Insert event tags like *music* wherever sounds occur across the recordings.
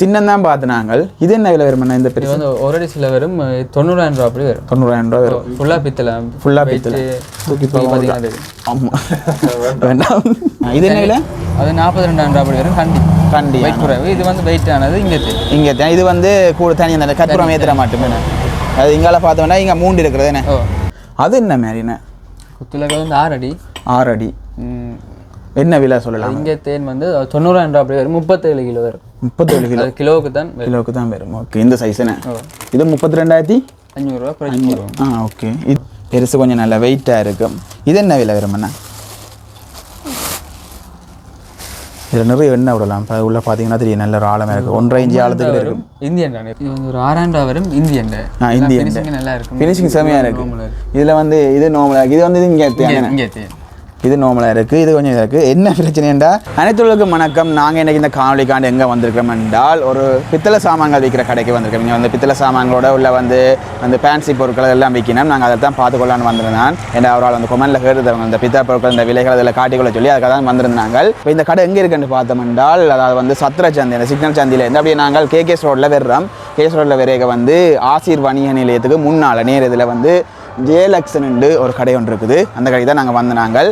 சின்னம் தான் பார்த்து நாங்கள். இது என்ன விலை வருமாண்ணா இந்த இது பெருசு? வந்து ஒரு அடி சில வரும் தொண்ணூறாயிரம் ரூபா அப்படி வரும். தொண்ணூறாயிரம் ரூபா வரும். ஃபுல்லாக பித்தளை. Full-ஆ பித்தளை. தூக்கி பார்த்தீங்கன்னா. ஆமாம் வேண்டாம். இது என்ன விலை? அது நாற்பத்தி ரெண்டாயிரம் ரூபா அப்படி வரும் கண்டி. கண்டி வெயிட் குறைவு. இது வந்து வெயிட் ஆனது இங்கே இங்கே தான் இது வந்து கூட தனி அந்த கற்பூரம் ஏற்றுற மட்டுமே அது இங்கால பார்த்தோம்னா இங்கே மூண்டு இருக்கிறது என்ன? அது என்ன மாதிரிண்ணே குத்துலக்கு வந்து ஆறு அடி. ஆறு அடி. என்ன விலை சொல்லலாம் இங்கே தேன் வந்து தொண்ணூறாயிரம் ரூபா அப்படி வரும் முப்பத்தேழு கிலோ வரும். முப்பத்தேழு கிலோ. கிலோவுக்கு தான். கிலோவுக்கு தான் வரும். ஓகே இந்த சைஸ் என்ன ஓ இது முப்பத்தி ரெண்டாயிரத்தி அஞ்சூறுரூவா போடுவோம். ஆ ஓகே. இது பெருசு கொஞ்சம் நல்ல வெயிட்டாக இருக்கும் இது என்ன விலை வருமாண்ணா இதில் நிறைய எண்ணெய் விடலாம். இப்போ உள்ள பார்த்தீங்கன்னா தெரியும் நல்ல ஒரு ஆழமாக இருக்குது ஒன்றரை இன்ச்சு ஆழத்துக்கு இருக்கும் இந்தியன் தானே இது வந்து ஒரு ரூபா வரும் இந்தியன் ஆ இந்தியன் ஃபினிஷிங் நல்லா இருக்கும். ஃபினிஷிங் செமையாக இருக்கு. normal-ஆ இருக்கு. இதில் வந்து இது நார்மலாக இது வந்து இங்கே இங்கே இது நார்மலாக இருக்குது இது கொஞ்சம் இதாக இருக்குது என்ன பிரச்சனைண்டா அனைத்துலகம் வணக்கம். நாங்கள் இன்றைக்கி இந்த காணொலிக்காண்டு எங்கே வந்திருக்கிறோம் என்றால் ஒரு பித்தளை சாமான்கள் விற்கிற கடைக்கு வந்திருக்கோம் இங்கே வந்து பித்தளை சாமான்களோட உள்ள வந்து அந்த ஃபேன்சி பொருட்கள் எல்லாம் விற்கணும் நாங்கள் அதை தான் பார்த்துக்கொள்ளான்னு வந்திருந்தான் ஏன்னா அவரால் வந்து கொமெண்டில் கேட்டுருந்தவங்க இந்த பித்தளை பொருட்கள் இந்த விலைகள் அதில் காட்டிக்கொள்ள சொல்லி அதுக்காக தான் வந்திருந்தாங்க. இப்போ இந்த கடை எங்கே இருக்குன்னு பார்த்தோம் என்றால் அதாவது வந்து சத்திர சந்தை இந்த சிக்னல் சந்தையில் இருந்து அப்படியே நாங்கள் கேகேஸ் ரோட்டில் விடுறோம் கேஎஸ் ரோட்டில் வரைக வந்து ஆசீர் வணிக நிலையத்துக்கு முன்னால் நேர் இதில் வந்து ஜேலக்ஸன் ஒரு கடை ஒன்று இருக்குது. அந்த கடை தான் நாங்கள் வந்து நாங்கள்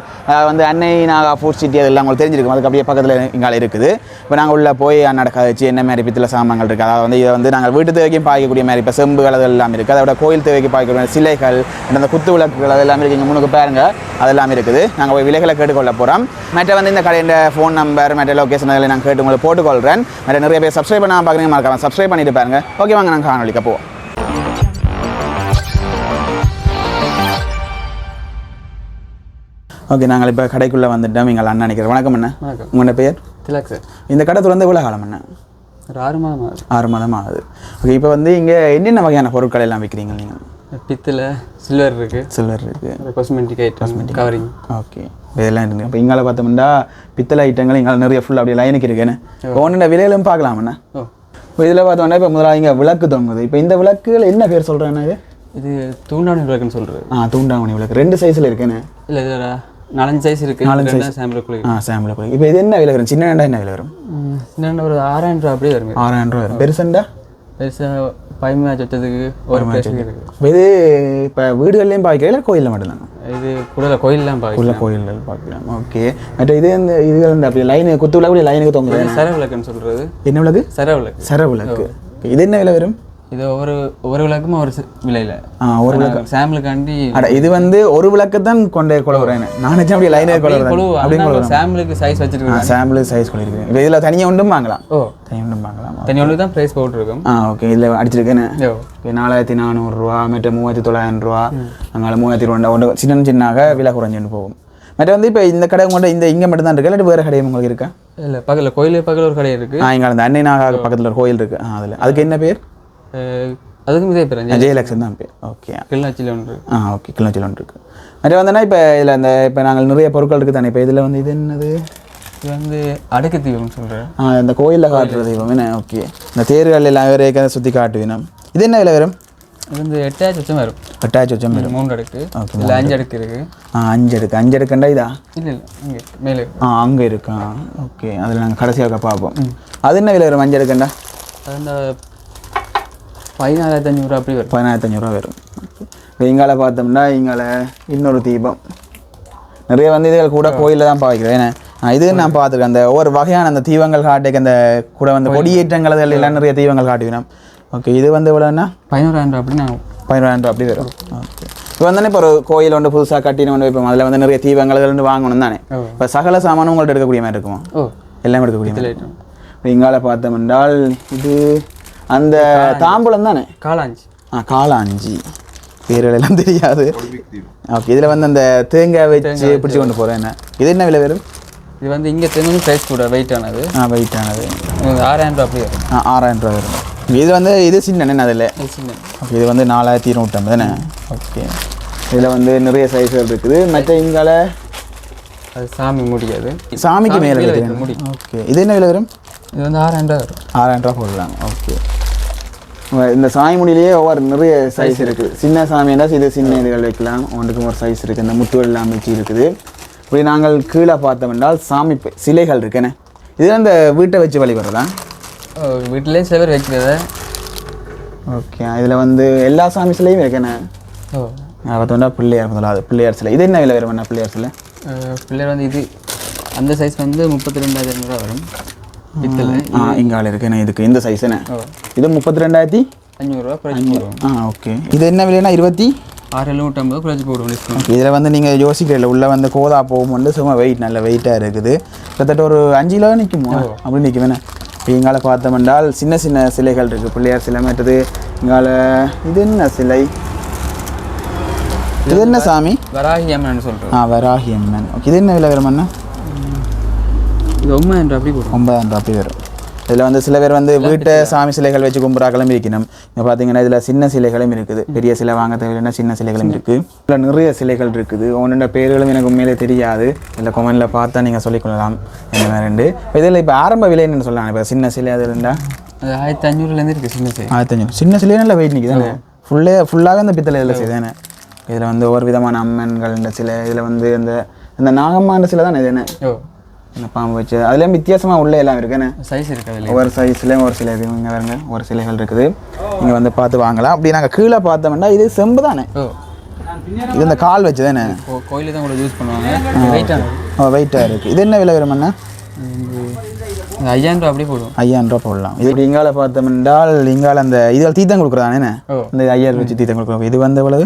வந்து அன்னை நாகா ஃபுட் சிட்டி அதெல்லாம் உங்களுக்கு தெரிஞ்சிருக்கும். அதுக்கு அப்படியே பக்கத்தில் இங்கால இருக்குது. இப்போ நாங்கள் உள்ளே போய் அண்ணாட கதைச்சு என்ன மாதிரி பித்தளை சாமான்கள் இருக்குது அதாவது வந்து இதை வந்து நாங்கள் வீட்டு தேவைக்கும் பாய்க்கக்கூடிய மாதிரி இப்போ செம்புகள் அது எல்லாம் இருக்குது அதோட கோயில் தேவைக்கு பாய்க்கக்கூடிய சிலைகள் அந்த குத்து விளக்குகள் அதெல்லாம் இருக்குது இங்கே முன்னுக்கு பாருங்க அதெல்லாம் இருக்குது. நாங்கள் போய் விலைகளை கேட்டுக்கொள்ள போகிறோம் மற்ற வந்து இந்த கடையின் ஃபோன் நம்பர் மற்ற லொக்கேஷன் அதில் நான் கேட்டு உங்களுக்கு போட்டுக்கொள்கிறேன் மற்ற நிறைய பேர் சப்ஸ்கிரைப் பண்ணாமல் பார்க்குறீங்க மறக்காமல் சப்ஸ்கிரைப் பண்ணிட்டு பாருங்க. ஓகே வாங்க நாங்கள் காணொலிக்க போவோம். ஓகே நாங்கள் இப்போ கடைக்குள்ளே வந்துட்டோம். எங்கள் அண்ணா நினைக்கிறேன் வணக்கம் அண்ணா. வணக்கம். உங்களோட பேர் திலக் சார். இந்த கடை திறந்து எவ்வளோ காலம் அண்ணா? ஒரு ஆறு மாதம் ஆகுது. ஆறு மாதம் ஆகுது. ஓகே இப்போ வந்து இங்கே என்னென்ன வகையான பொருட்கள் எல்லாம் விற்கிறீங்க நீங்கள் பித்தளை சில்வர் இருக்குது சில்வர் இருக்குது காஸ்மெட்டிக் ஐட்டம் கவரிங் ஓகே. இதெல்லாம் இருக்குது இப்போ இங்கால பார்த்தோம்னா பித்தளை ஐட்டங்கள் இங்கால நிறைய ஃபுல் அப்படியே லைனுக்கு இருக்குன்னு ஒன்று விலையிலும் பார்க்கலாமண்ணா ஓ. இப்போ இதில் பார்த்தோம்னா இப்போ முதல்ல இங்கே விளக்கு தொங்குது. இப்போ இந்த விளக்குகள் என்ன பேர் சொல்கிறேன்னா இது? தூண்டாணி விளக்குன்னு சொல்கிறது ஆ தூண்டாமணி விளக்கு. ரெண்டு சைஸில் இருக்குன்னு இல்லை நாலஞ்சு சைஸ் இருக்குது நாலஞ்சு சாம்பிளுக்குள்ளே ஆ சாம்பிள் விளக்கு இப்போ இது என்ன விலை வரும்? சின்ன என்ன விலை வரும்? என்னென்ன ஒரு ஆறாயிரம் ரூபா அப்படியே வரும் ஆறாயிரம் ரூபா வரும். பெருசண்டா? பெருசாக ஃபைவ் மேட்ச் வச்சதுக்கு ஒரு பேசுக்கு இருக்குது இது இப்போ வீடுகள்லையும் பார்க்கல கோயிலில் மட்டும்தாங்க இது கூட கோயிலெலாம் பார்க்கலாம் உள்ள கோயில்கள் பார்க்கலாம் ஓகே மற்ற இது இந்த இது வந்து அப்படி லைனு குத்து விளக்கு லைனுக்கு தொங்குது சர விளக்குன்னு சொல்கிறது என்ன விளக்கு? சர விளக்கு சர விளக்கு இது என்ன விலை வரும்? இது ஒவ்வொரு ஒவ்வொரு விளக்கும் ஒரு விலையில. ஒரு சாம்பிளுக்காண்டி அட இது வந்து ஒரு விளக்கு தான் கொண்டு கொழுவுறேன் நான் நினச்சேன் அப்படி லைனே குழு கொழுவுறேன் அப்படி சாம்பிளுக்கு சைஸ் வச்சிருக்கோம் சாம்பிள் சைஸ் கொள்ளிருக்கேன். இப்போ இதில் தனியாக ஒன்றும் வாங்கலாம். ஓ. தனியாக ஒன்றும் வாங்கலாம். தனி ஒன்று தான் ப்ரைஸ் போட்டிருக்கோம். ஆ ஓகே இதில் இப்போ நாலாயிரத்தி நானூறுரூவா மற்ற மூவாயிரத்தி தொள்ளாயிரம் ரூபா. அங்கே மூவாயிரத்தி ரெண்டு ஒன்று சின்ன சின்னாக விலை குறைஞ்சுன்னு போகும். மற்ற வந்து இப்போ இந்த கடை உங்கள்கிட்ட இந்த இங்கே மட்டும் தான் இருக்கு? இல்லாட்டி வேறு கடை உங்களுக்கு இருக்கா? இல்லை பக்கத்தில் கோயில் பக்கத்தில் ஒரு கடை இருக்கு. ஆ இங்கே அந்த அன்னை நாகா பக்கத்தில் ஒரு கோயில் இருக்குது அதில். அதுக்கு என்ன பேர்? அதுக்கும் இதே பேர் ஜெயலக்ஷன் தான் பேர். ஓகே கிளிநொச்சியில் ஒன்று ஆ ஓகே கிலோச்சில் ஒன்று இருக்குது மற்ற வந்தோன்னா இப்போ இதில் அந்த இப்போ நாங்கள் நிறைய பொருட்கள் இருக்குது தானே இப்போ இதில் வந்து இது என்னது? இது வந்து அடுக்கு தீபம்னு சொல்கிறேன் ஆ இந்த கோயிலில் காட்டுற தெய்வம் என்ன? ஓகே இந்த தேர்கள் எல்லாம் வேறு சுற்றி காட்டுவினம் இது என்ன விலை வரும்? இது வந்து எட்டாயிரத்தி வச்சம் வரும். அட்டாச் வச்சோம் வரும் மூன்று அடுக்கு. இல்லை அஞ்சு அடுக்கு. இருக்கு. ஆ அஞ்சு எடுக்கு அஞ்சு எடுக்கண்டா இதா? இல்லை இல்லை இங்கே மேலே ஆ அங்கே இருக்கா? ஓகே அதில் நாங்கள் கடைசியாக பார்ப்போம். அது என்ன விலை வரும்? அஞ்சு எடுக்கண்டா அது அந்த பதினாலாயிரத்தி அஞ்சூறு அப்படி வரும். பதினாயிரத்தி அஞ்சூறுரூவா வரும். இங்கால பார்த்தோம்னா இங்கால இன்னொரு தீபம். நிறைய வந்து இதுகள் கூட கோயிலில் தான் பார்க்கிறேன் ஏன்னா இது நான் பார்த்துருக்கேன். அந்த ஒவ்வொரு வகையான அந்த தீபங்கள் காட்டுக்கு அந்த கூட வந்து கொடியேற்றங்கள் எல்லாம் நிறைய தீபங்கள் காட்டுவினோம் ஓகே இது வந்து எவ்வளோன்னா பதினோராயிரம் ரூபா அப்படி நான் பதினோராயிரம் ரூபா அப்படி வரும். ஓகே இப்போ வந்து இப்போ ஒரு கோயில் ஒன்று புதுசாக கட்டின ஒன்று இப்போ அதில் வந்து நிறைய தீபங்கள் அதெல்லாம் வாங்கணும் தானே. இப்போ சகல சாமானும் உங்கள்ட்ட எடுக்கக்கூடிய மாதிரி இருக்குமா? எல்லாம் எடுக்கக்கூடிய மாதிரி. இங்கால பார்த்தோம் என்றால் இது அந்த தாம்பூலம் தானே? காளாஞ்சி ஆ காளாஞ்சி பேர்கள் எல்லாம் தெரியாது. ஓகே இதில் வந்து அந்த தேங்காய் வச்சு பிடிச்சி கொண்டு போகிறேன் என்ன? இது என்ன விலை வரும்? இது வந்து இங்கே தெரிஞ்சு ப்ரைஸ் கூட வெயிட் ஆனது. ஆ இது வந்து ஆறாயிரம் ரூபா அப்படி வரும். ஆ ஆறாயிரம் ரூபா வரும். இது வந்து இது சின்ன என்ன அதில்? இது சின்ன. ஓகே இது வந்து நாலாயிரத்தி இருநூற்றம்பது தானே? ஓகே இதில் வந்து நிறைய சைஸ்கள் இருக்குது. மற்ற இங்கால? அது சாமி முடியாது. சாமிக்கு மேலே ஓகே இது என்ன விலை வரும்? இது வந்து ஆறாயிரம் ரூபா வரும். ஆறாயிரம் ரூபா போடலாம் ஓகே இந்த சாமி முடியிலேயே ஒவ்வொரு நிறைய சைஸ் இருக்குது சின்ன சாமி இருந்தால் இது சின்ன இதுகள் வைக்கலாம். ஒன்றுக்கும் ஒரு சைஸ் இருக்குது இந்த முத்துகள் எல்லாம் வச்சு இருக்குது. இப்படி நாங்கள் கீழே பார்த்தோம் என்றால் சாமி சிலைகள் இருக்குண்ணே இது அந்த வீட்டை வச்சு வழிபடுறதா? வீட்டிலேயே சில பேர் வைக்கிறத. ஓகே. இதில் வந்து எல்லா சாமி சிலையும் ஓ. பார்த்தோம்னா பிள்ளையார் முதலாவது பிள்ளையார் சிலை. இது என்ன விலை வரும்? பிள்ளையார் சிலை? பிள்ளையர் வந்து இது. அந்த சைஸ் வந்து முப்பத்தி ரெண்டாயிரத்தி ஐநூறுரூவா வரும். பித்தளை ஆ இங்கால இருக்குண்ணே இதுக்கு? இந்த சைஸ் என்ன இது முப்பத்தி ரெண்டாயிரத்தி அஞ்சூறுரூவா குறைச்சி போடுவோம். ஆ ஓகே இது என்ன விலைனா இருபத்தி? ஆறு எழுநூற்றம்பது குறைச்சி போடுவோம் இதில் வந்து நீங்கள் யோசிக்கிறீங்களா உள்ளே வந்து கோதா போகும் வந்து சும்மா வெயிட் நல்ல வெயிட்டாக இருக்குது. கிட்டத்தட்ட ஒரு அஞ்சு கிலோ நிற்குமோ அப்படி நிற்குவேண்ணே இப்போ இங்கால பார்த்தோம்னால் சின்ன சின்ன சிலைகள் இருக்குது பிள்ளையார் சிலை மற்றது இங்கால இது என்ன சிலை? இது என்ன சாமி? வராகி அம்மன் சொல்கிறோம் ஆ வராகி அம்மன். ஓகே இது என்ன விலை வரும் இது அப்படி ஒன்பதாயிரம் ரூபா அப்படி வரும். இதில் வந்து சில பேர் வந்து வீட்டை சாமி சிலைகள் வச்சு கும்பிட்றாக்களும் இருக்கணும். இங்கே பார்த்தீங்கன்னா இதில் சின்ன சிலைகளும் இருக்குது. பெரிய சிலை வாங்க தேவையில்லைன்னா சின்ன சிலைகளும் இருக்குது இதில் நிறைய சிலைகள் இருக்குது. ஒன்னொண்ட பேர்களும் எனக்கு உண்மையிலே தெரியாது. இல்லை கொமெண்டில் பார்த்தா நீங்கள் சொல்லிக்கொள்ளலாம் என்ன மாதிரிண்டு இதில் இப்போ ஆரம்ப விலை என்னன்னு சொல்லலாம். இப்போ சின்ன சிலை அது இருந்தால் அது ஆயிரத்தி அஞ்சூறுலேருந்து இருக்குது சின்ன சைஸ் ஆயிரத்தஞ்சு சின்ன சிலையே நல்ல வெயிட் நிற்குதானே ஃபுல்லே ஃபுல்லாகவே இந்த பித்தளை இதில் செய்தானே இதில் வந்து ஒவ்வொரு விதமான அம்மன்கள் இந்த சிலை இதில் வந்து இந்த இந்த நாகம்மாண்ட சிலை தானே இது என்ன? இந்த பாம்பு வச்சு? அதுலேயும் வித்தியாசமாக உள்ளே எல்லாம் இருக்குண்ணே சைஸ் இருக்கு அதில் ஒவ்வொரு சைஸ்லேயும் ஒரு சிலை இருக்குது இங்கே பாருங்க ஒரு சிலைகள் இருக்குது. இங்கே வந்து பார்த்து வாங்கலாம். அப்படி நாங்கள் கீழே பார்த்தோம்னா இது செம்பு தானே? ஓ. இது இந்த கால் வச்சு தானே? கோயிலில் தான் கூட யூஸ் பண்ணுவாங்க. வெயிட்டானது வெயிட்டாக இருக்குது இது என்ன விலை வருமாண்ணா இது ஐயாயிரம் ரூபா அப்படியே போடுவோம் ஐயாயிரம் ரூபா போடலாம். இது இங்கால பார்த்தோம்னால் இங்கால அந்த இதில் தீத்தம் கொடுக்குறானே ஓ. இந்த ஐயாயிரம் வச்சு தீத்தம் கொடுக்குறோம். இது வந்து எவ்வளவு?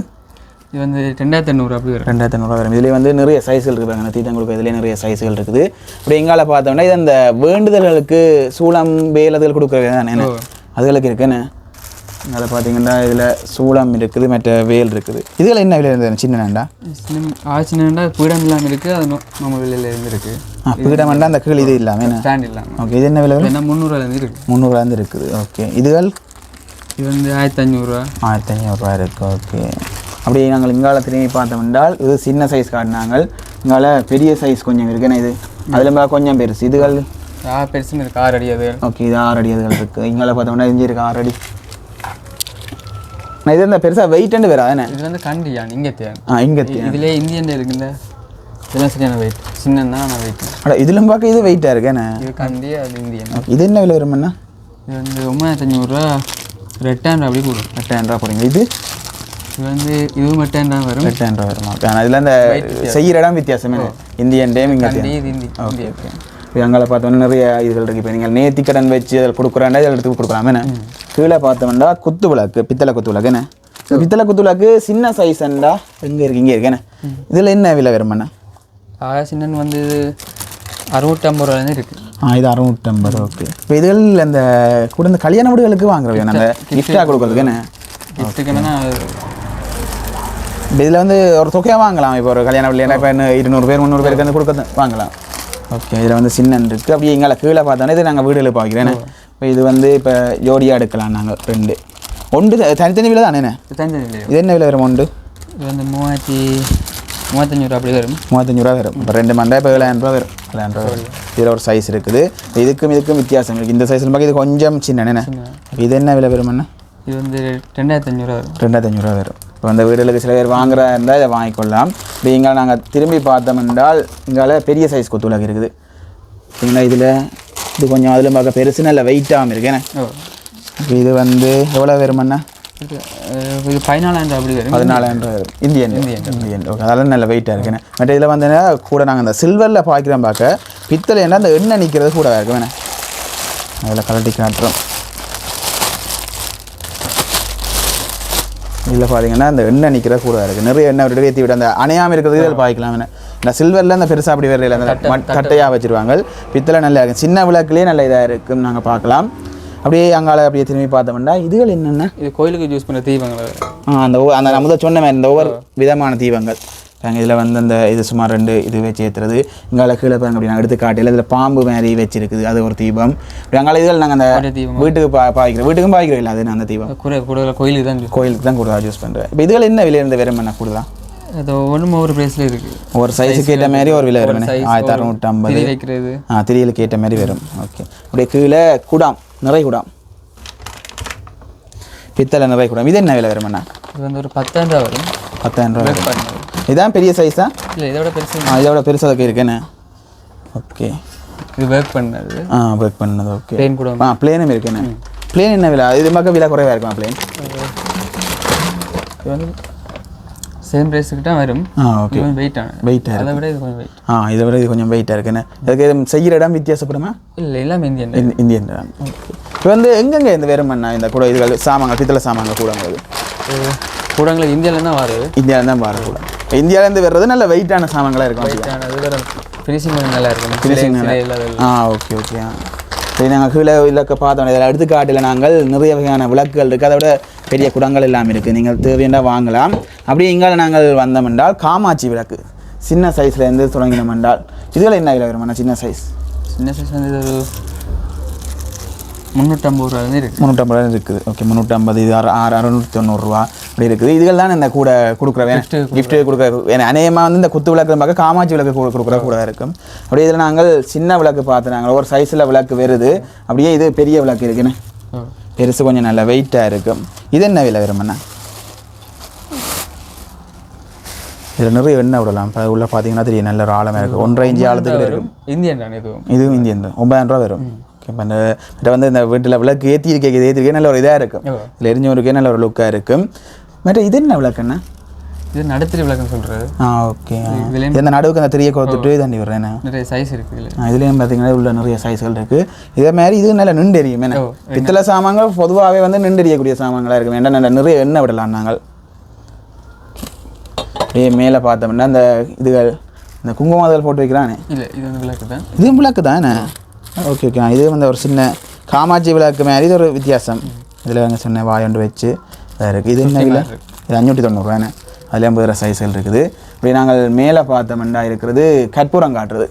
இது வந்து ரெண்டாயிரத்தி எண்ணூறு அப்படி வரும். ரெண்டாயிரத்தி ஐநூறுவா வரும். இதுலேயே வந்து நிறைய சைஸ்கள் தீத்தம் கொடுக்க இதுலேயே நிறைய சைஸ்கள் இருக்குது. இப்படி எங்கால பார்த்தோம்னா இது அந்த வேண்டுதல்களுக்கு சூளம் வேல் அதுகள் கொடுக்குறது தானே. அதுகளுக்கு இருக்குன்னு அதில் பார்த்தீங்கன்னா இதில் சூளம் இருக்குது மற்ற வேல் இருக்குது. இதுல என்ன விலை இருந்தது சின்ன நண்டா? சின்ன ஆச்சுன்னா பீடம் இல்லாமல் இருக்குது அது நம்ம வெளியில் இருந்து இருக்குது ஆ பீடமண்டா அந்த கீழ் இது இல்லாமல் என்ன? ஸ்டாண்ட் இல்லாமல் ஓகே இது என்ன விலை என்ன முந்நூறுவாலேருந்து இருக்குது முந்நூறுவாந்து இருக்குது. ஓகே இதுகள்? இது வந்து ஆயிரத்தி அஞ்சூறுரூவா ஆயிரத்தி ஐநூறுரூவா இருக்குது ஓகே அப்படியே நாங்கள் இங்கால திரும்பி பார்த்தோம் என்றால் இது சின்ன சைஸ் காட்டினாங்க இங்கால பெரிய சைஸ் கொஞ்சம் இருக்குண்ணே இது? அதில் கொஞ்சம் பெருசு. இதுகள்? ஆ பெருசுன்னு இருக்குது ஆறு அடி அது. ஓகே இது ஆறு அடி அதுகள் இருக்குது இங்கால பார்த்தோம்னா இஞ்சி இருக்கு ஆறு அடி. நான் இது இந்த பெருசாக வெயிட்டுன்னு வேறு அதானே இது வந்து கண்டியா இங்கே தேவை ஆ இங்கே இதுலேயே இந்தியன் இருக்குல்ல? இதெல்லாம் சரியான வெயிட் சின்ன தான் நான் வெயிட் அட இதிலும் பார்க்க இது வெயிட்டாக இருக்கேண்ணே இது கண்டி அது இந்தியன் இது என்ன விலை வருமாண்ணா இது வந்து ஒம்பதாயிரத்தி அஞ்சூறுரூவா ரெட்டாயிரம் அப்படி போடும் எட்டாயிரம் ரூபா போடுங்க இது? இது வந்து இதுவும் எட்டாயிரம் வரும். எட்டாயிரம் வருமா. ஓகே இதில் இந்த செய்கிற இடம் வித்தியாசமே இந்தியன் டேம் இங்கே இந்தி ஓகே ஓகே இப்போ அங்கே பார்த்தோன்னா நிறைய இதுகள் இருக்குது இப்போ நீங்கள் நேர்த்தி கடன் வச்சு அதில் கொடுக்குறாண்டா இதில் எடுத்து கொடுக்குறாமே என்ன? கீழே பார்த்தோம்னா குத்து விளக்கு பித்தளை குத்து விளக்கு என்ன? பித்தளை குத்து விளக்கு சின்ன சைஸ்ண்டா எங்கே இருக்கு இங்கே இருக்கேண்ணே இதில் என்ன விலை வருமாண்ணா சின்னன் வந்து அறுநூற்றம்பது ரூபாலேருந்து இருக்குது ஆ இது அறுநூற்றம்பது ஓகே இப்போ இதுகள் அந்த கூட இந்த கல்யாண வீடுகளுக்கு வாங்குறோம் அந்த கிஃப்டாக கொடுக்குறதுக்கு என்ன? கிஃப்ட்டுக்குன்னா இப்போ இதில் வந்து ஒரு தொகையாக வாங்கலாம். இப்போ ஒரு கல்யாண வீட்டில் இப்போ இன்னும் இருநூறு பேர் முந்நூறு பேருக்கு வந்து கொடுக்க வாங்கலாம். ஓகே இதில் வந்து சின்னன் இருக்குது அப்படியே எங்களை கீழே பார்த்தோன்னே இது நாங்கள் வீடுகளில் பார்க்கிறேன் இப்போ இது வந்து இப்போ ஜோடியாக எடுக்கலாம் நாங்கள் ரெண்டு. ஒன்று தனித்தனி விலை தானே தஞ்சை இல்லையோ இது என்ன விலை வரும் ஒன்று? இது வந்து மூவாயிரத்தி மூவாத்தஞ்சூறு அப்படி வரும். மூவத்தஞ்சு ரூபா வரும். இப்போ ரெண்டு மண்டா இப்போ ஏழாயிரம் ரூபா வரும். ஏழாயிரம் ரூபா வரும். இதில் ஒரு சைஸ் இருக்குது. இதுக்கும் இதுக்கும் வித்தியாசம் இருக்குது இந்த சைஸில் பார்க்க இது கொஞ்சம் சின்னண்ணே இது என்ன விலை வருமாண்ணா இது வந்து ரெண்டாயிரத்தி அஞ்சூறுவா வரும். ரெண்டாயிரத்தி அஞ்சூறுவா வரும். இப்போ அந்த வீடுகளுக்கு சில பேர் வாங்குறா இருந்தால் இதை வாங்கிக்கொள்ளலாம். இப்போ இங்கே நாங்கள் திரும்பி பார்த்தோம் என்றால் இங்கால பெரிய சைஸ் கொத்துலகு இருக்குது. சரிங்களா இதில் இது கொஞ்சம் அதில் பார்க்க பெருசு நல்ல வெயிட்டாகவும் இருக்கேனே இது வந்து எவ்வளோ வருமாண்ணா இது பதினாலாயிரம் அப்படி வரும். பதினாலாயிரம் வரும். Indian Indian. ஓகே அதெல்லாம் நல்ல வெயிட்டாக இருக்கேனே மற்ற இதில் வந்து என்ன, கூட நாங்கள் அந்த சில்வரில் பார்க்குறோம் பார்க்க. பித்தளைன்னா அந்த எண்ணெய் நிற்கிறது கூட இருக்கும் வேணே அதில் கலட்டி காட்டுறோம் இதில் பார்த்தீங்கன்னா அந்த எண்ணெய் நிற்கிறது கூட இருக்குது நிறைய எண்ணெய் விட்டு ஏற்றி விட்டு அந்த அணையாமல் இருக்கிறது இதில் பாய்க்கலாம் இந்த சில்வரில் அந்த பெருசாக அப்படி வரல அந்த தட்டையாக வச்சுருவாங்க. பித்தளை நல்லா இருக்கும் சின்ன விளக்குலேயே நல்ல இதாக இருக்குன்னு நாங்கள் பார்க்கலாம் அப்படியே அங்கால அப்படியே திரும்பி பார்த்தோம்னா இதுகள் என்னென்ன? இது கோயிலுக்கு யூஸ் பண்ணுற தீபங்கள். அந்த அந்த நம்ம சொன்ன மாதிரி இந்த ஒவ்வொரு விதமான தீபங்கள். நாங்கள் இதில் வந்து அந்த இது சுமார் ரெண்டு இது வச்சு ஏற்றுறது இங்கால கீழே பாருங்க அப்படி நாங்கள் எடுத்து காட்டியில் இதில் பாம்பு மாதிரி வச்சிருக்குது. அது ஒரு தீபம். இப்படி அங்கால இதில் நாங்கள் அந்த வீட்டுக்கு பா பாய்க்கிறோம் வீட்டுக்கும் பாய்க்கிறோம். இல்லை அது அந்த தீபம்? கூட கூட கோயிலுக்கு தான் கோயிலுக்கு தான் கூடுதலாக யூஸ் பண்ணுறேன் இப்போ இதுகள் என்ன விலை வெறும் என்ன கூடுதலாம் அது ஒவ்வொன்றும் ஒவ்வொரு ப்ரைஸில் இருக்குது ஒரு சைஸுக்கு ஏற்ற மாதிரி ஒரு விலை வரும். ஆயிரத்தி அறுநூற்றம்பது. வைக்கிறது. ஆ திரியலுக்கு ஏற்ற மாதிரி வரும். ஓகே அப்படியே கீழே குடாம். நிறை குடாம். பித்தளை நிறை குடாம். இது என்ன விலை வரும் அண்ணா? இது வந்து ஒரு பத்தாயிரம் ரூபா வரும். பத்தாயிரம் ரூபா இதான் பெரிய சைஸா இல்லை இதோட பெருசு ஆ இதோட பெருசாக இருக்கேன்னு ஓகே இது ஒர்க் பண்ணது. ஆ ஒர்க் பண்ணது ஓகே பிளேன் கூட ஆ பிளேனும் இருக்குண்ணே பிளேன் என்ன விலை? இது பக்கம் விலை குறைவாக இருக்குமா பிளேன் இது வந்து சேம் ப்ரைஸுக்கு தான் வரும். ஆ ஓகே கொஞ்சம் வெயிட் ஆனது. வெயிட்டாக அதை விட இது கொஞ்சம் வெயிட் ஆ இதை விட இது கொஞ்சம் வெயிட்டாக இருக்குண்ணே அதுக்கு செய்கிற இடம் வித்தியாசப்படுமா? இல்லை எல்லாமே இந்தியன் இந்த- இந்தியன் தான். ஓகே இப்போ வந்து எங்கெங்கே இந்த வேறுமண்ணா இந்த கூட இதுகள் சாமான்கள் பித்தளை சாமான்கள் கூடங்கிறது? கூடங்களுக்கு இந்தியாவில் தான் வருது இந்தியாவில தான் கூட. இந்தியாவிலேருந்து வர்றது நல்ல வெயிட்டான சாமான்களாக இருக்கும். ஃபினிஷிங் நல்லா இருக்கும். எல்லாம் ஆ ஓகே ஓகே சரி நாங்கள் கீழே விளக்க பார்த்தோம். இதில் எடுத்துக்காட்டில் நாங்கள் நிறைய வகையான விளக்குகள் இருக்குது அதை விட பெரிய குடங்கள் எல்லாம் இருக்குது நீங்கள் தேவையான வாங்கலாம். அப்படியே இங்கால நாங்கள் வந்தோம் என்றால் காமாட்சி விளக்கு. சின்ன சைஸ்லேருந்து தொடங்கினோம் என்றால். இதில் என்ன விலை வருமாண்ணா சின்ன சைஸ் சின்ன சைஸ் வந்து முந்நூற்றம்பது ரூபா வந்து இருக்குது. முந்நூற்றம்பது இருக்குது. ஓகே முந்நூற்றம்பது இது ஆறு ஆறு அறுநூற்றி தொண்ணூறுரூவா அப்படி இருக்குது. இதுகள் தான் இந்த கூட கொடுக்குற வேணும் கிஃப்ட் கொடுக்குற ஏன்னா அநேகமாக வந்து இந்த குத்து விளக்கு பார்க்க காமாட்சி விளக்கு கூட கொடுக்குற கூட இருக்கும். அப்படியே இதில் நாங்கள் சின்ன விளக்கு பார்த்து நாங்கள் ஒரு சைஸில் விளக்கு வருது அப்படியே இது பெரிய விளக்கு இருக்குன்னு பெருசு கொஞ்சம் நல்ல வெயிட்டாக இருக்கும். இது என்ன விலை வருமண்ணா இதில் நிறைய எண்ணெய் விடலாம். இப்போ உள்ள பார்த்தீங்கன்னா தெரியும் நல்ல ஒரு ஆழமாக இருக்குது ஒன்றரை இஞ்சி ஆழத்துக்கு இருக்கும். இந்தியன் தான் இதுவும் இதுவும் இந்தியன் தான். ஒன்பதாயிரம் ரூபா வரும். மற்ற வந்து இந்த வீட்டில் விளக்கு ஏற்றி இருக்க ஏற்றிருக்கே நல்ல ஒரு இதாக இருக்கும். இதில் எரிஞ்சவருக்கே நல்ல ஒரு லுக்காக இருக்கும். மற்ற இது என்ன விளக்குண்ணா இது நடத்திரி விளக்கம் சொல்கிறது ஆ ஓகே இந்த நடுவுக்கு அந்த தெரிய கோத்துட்டு தாண்டி விடுறேன் நிறைய சைஸ் இருக்குது இதில். இதுலேயும் பார்த்தீங்கன்னா உள்ள நிறைய சைஸ்கள் இருக்குது இதே மாதிரி இது நல்ல நின்றெரியும் என்ன? பித்தளை சாமான்கள் பொதுவாகவே வந்து நின்றெரியக்கூடிய சாமான்களாக இருக்கும். ஏன்னா நிறைய எண்ணெய் விடலாம் நாங்கள். அப்படியே மேலே பார்த்தோம்னா அந்த இதுகள் இந்த குங்குமதல் போட்டு வைக்கிறானே. இல்லை இது வந்து விளக்கு தான். இதுவும் விளக்கு தானே ஓகே ஓகே. இது வந்து ஒரு சின்ன காமாட்சி விளக்கு மாதிரி இது ஒரு வித்தியாசம். இதில் வந்து சின்ன வாய் ஒன்று வச்சு இதாக இருக்குது இது என்ன விலை? இது அஞ்சூற்றி தொண்ணூறுரூவாண்ணே அதில் ஐம்பது ரூபா சைஸ்கள் இருக்குது. இப்படி நாங்கள் மேலே பார்த்தோம்னா இருக்கிறது கற்பூரம் காட்டுறது.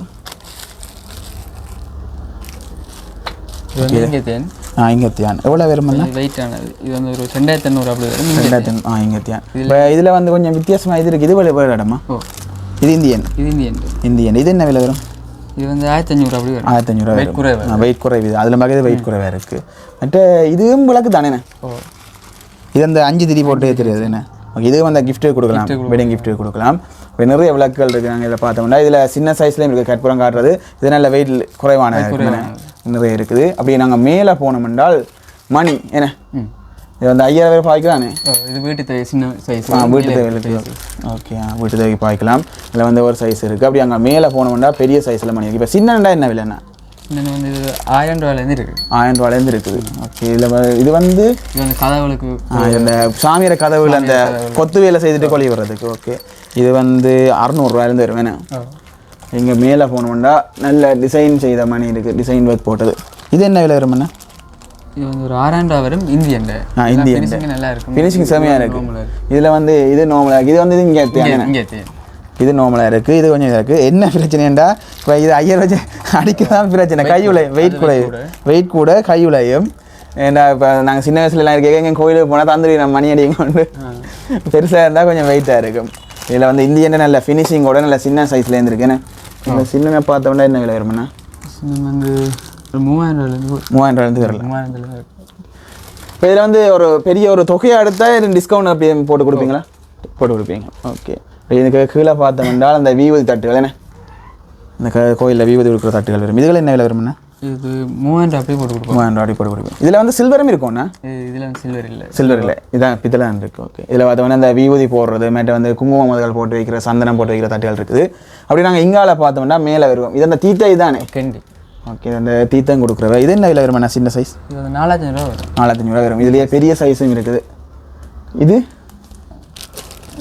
ஆ இங்கத்தியான் எவ்வளோ வருமண்ணா வெயிட் ஆனது. இது வந்து ஒரு ரெண்டாயிரத்தி எண்ணூறு அப்படி வரும். இங்கே ரெண்டாயிரத்தி ஆ இங்கத்தியான் இப்போ இதில் வந்து கொஞ்சம் வித்தியாசமாக இது இருக்குது. இது வேறு இடமா இது இந்தியன். இது இந்தியன். இந்தியன். இது என்ன விலை வரும்? இது வந்து ஆயிரத்தி அஞ்சூறு அப்படி வரும். ஆயிரத்தி அஞ்சூறுவா Weight குறைவு. வெயிட் குறைவு. அதில் மகது வெயிட் குறைவாக இருக்குது மற்ற இதுவும் விளக்கு தானேண்ணே ஓ. இது அந்த அஞ்சு திரி போட்டு தெரியாது. என்ன? இது வந்து கிஃப்ட்டு கொடுக்கலாம். வெட்டிங் gift கொடுக்கலாம். இப்போ நிறைய விளக்குகள் இருக்குது நாங்கள் இதில் பார்த்தோம்னா இதில் சின்ன சைஸ்லேயும் இருக்குது கற்பூரம் காட்டுறது. இது நல்ல வெயிட் குறைவான. நிறைய இருக்குது. அப்படியே நாங்கள் மேலே போனோம் என்றால் மணி. என்ன? ம். இது வந்து ஐயாயிரம் பேர் பாய்க்கிறானே ஓ இது வீட்டு தேவை சின்ன சைஸ் ஆ வீட்டு தேவைகளுக்கு ஓகே வீட்டு தேவைக்கு பாய்க்கலாம். இதில் வந்து ஒரு சைஸ் இருக்குது அப்படி அங்கே மேலே போனோம்னா பெரிய சைஸில் மணி இருக்குது இப்போ சின்னண்டா என்ன விலைண்ணா இன்னொன்று வந்து இது ஆயிரம் ரூபாயிலேருந்து இருக்குது. ஆயிரம் ரூபாயிலேருந்து இருக்குது. ஓகே இதில் இது வந்து இது வந்து கதவுகளுக்கு ஆ, இந்த சாமியார கதவுல அந்த கொத்து வேலை செய்துட்டு கொழி வர்றதுக்கு. ஓகே இது வந்து அறநூறுவாயிலேருந்து வரும். வேணும் இங்கே மேலே போனோம்னா நல்ல டிசைன் செய்த மணி இருக்குது டிசைன் ஒர்க் போட்டது. இது என்ன விலை வரும்ண்ணா இது வந்து ஒரு ரூபா வரும் இந்தியன் ஆ இந்தியன் ஃபினிஷிங் நல்லா இருக்கும். ஃபினிஷிங் செமையாக இருக்குது. இதில் வந்து இது நார்மலாக இது வந்து இங்கே இங்கே- இது நார்மலாக இருக்குது இது கொஞ்சம் இருக்குது என்ன பிரச்சனைண்டா இப்போ இது ஐயர் வச்சு அடிக்க தான் பிரச்சனை கை உலை வெயிட் கூட வெயிட் கூட. கை உலையும் ஏன்னா இப்போ நாங்கள் சின்ன வயசுலலாம் இருக்க எங்கள் கோயிலுக்கு போனால் தந்துரி நம்ம மணி அடிங்க கொண்டு பெருசாக இருந்தால் கொஞ்சம் வெயிட்டாக இருக்கும். இதில் வந்து இந்தியன் நல்ல ஃபினிஷிங்கோட நல்ல சின்ன சைஸ்லேருந்து இருக்குன்னு இந்த சின்ன பார்த்தோம்னா என்ன விலை வருமாண்ணா? வந்து மூவாயிரம் மூவாயிரம் ரூபாயிலேருந்து மூவாயிரம் இருக்கு இப்போ இதில் வந்து ஒரு பெரிய ஒரு தொகையை எடுத்தா டிஸ்கவுண்ட் அப்படி போட்டு கொடுப்பீங்களா? போட்டு கொடுப்பீங்க. ஓகே இதுக்கு கீழே பார்த்தோம் என்றால் அந்த வீவதி தட்டுகள் என்ன? இந்த கோயிலில் வீவதி கொடுக்குற தட்டுகள் வரும். இதுகள் என்ன விலை வரும்ண்ணா இது மூவாயிரம் ரூபா அப்படியே போட்டு கொடுப்போம். மூவாயிரம் ரூபாய் போட்டு கொடுப்பீங்க. இதில் வந்து சில்வரும் இருக்கும்ண்ணா இது இதில் வந்து சில்வர் இல்லை. சில்வர் இல்லை. இதான் பித்தளான் இருக்கு. ஓகே இதில் பார்த்தோம்னா இந்த வீவதி போடுறது மேட்ட வந்து குங்குமம் முதல் போட்டு வைக்கிற சந்தனம் போட்டு வைக்கிற தட்டுகள் இருக்குது. அப்படி நாங்கள் இங்கால பார்த்தோம்னா மேலே வருவோம் இது அந்த தீத்தை தானே? கண்டி. ஓகே அந்த தீத்தம் கொடுக்குறவ இது என்ன விலை வருமாண்ணா சின்ன சைஸ் இது நாலாயிரத்தி ரூபா வரும். நாலாயிரத்தஞ்சு ரூபா வரும். இதுலேயே பெரிய சைஸும் இருக்குது. இது?